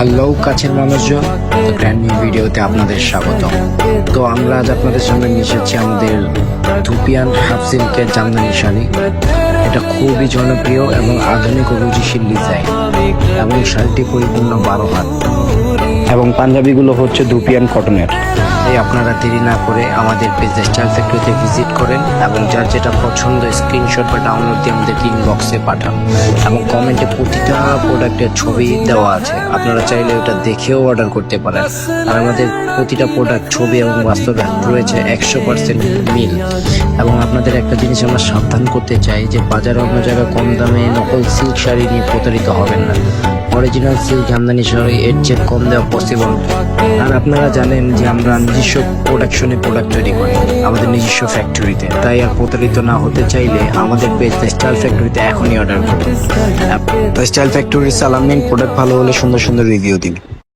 Hello, কাছের মানুষজন। Brand new ভিডিওতে আপনাদের স্বাগত তো আমরা আজ আপনাদের সামনে নিয়ে এসেছি আমাদের ধুপিয়ান হাফ সিল্কের জামদানি শাড়ি। এটা খুবই জনপ্রিয় এবং আধুনিক অভিজিশীল ডিজাইন এবং শাড়িটি পরিপূর্ণ বারো হাত। এবং পাঞ্জাবিগুলো হচ্ছে ধুপিয়ান কটনের তাই আপনারা দেরি না করে আমাদের পেজে স্টাইল ফ্যাক্টরিতে ভিজিট করেন এবং যার যেটা পছন্দ স্ক্রিনশট বা ডাউনলোড দিয়ে আমাদের ইনবক্সে পাঠান। এবং কমেন্টে প্রতিটা প্রোডাক্টের ছবি দেওয়া আছে। আপনারা চাইলে ওটা দেখেও অর্ডার করতে পারেন। আর আমাদের প্রতিটা প্রোডাক্ট ছবি এবং বাস্তবে রয়েছে একশো পার্সেন্ট মিল। এবং আপনাদের একটা জিনিস আমরা সাবধান করতে চাই যে বাজারে অন্য জায়গায় কম দামে নকল সিল্ক শাড়ি নিয়ে প্রতারিত হবেন না। অরিজিনাল সিল্ক জামদানি শাড়ি এর চেয়ে কম দেওয়া পসিবল আর আপনারা জানেন যে আমরা নিজস্ব প্রোডাকশনে প্রোডাক্ট তৈরি করি আমাদের নিজস্ব ফ্যাক্টরিতে তাই আর প্রতারিত না হতে চাইলে আমাদের পেজ দ্য স্টাইল ফ্যাক্টরিতে এখনই অর্ডার করুন। দ্য স্টাইল ফ্যাক্টরির সালামিন প্রোডাক্ট ভালো হলে সুন্দর সুন্দর রিভিউ দিন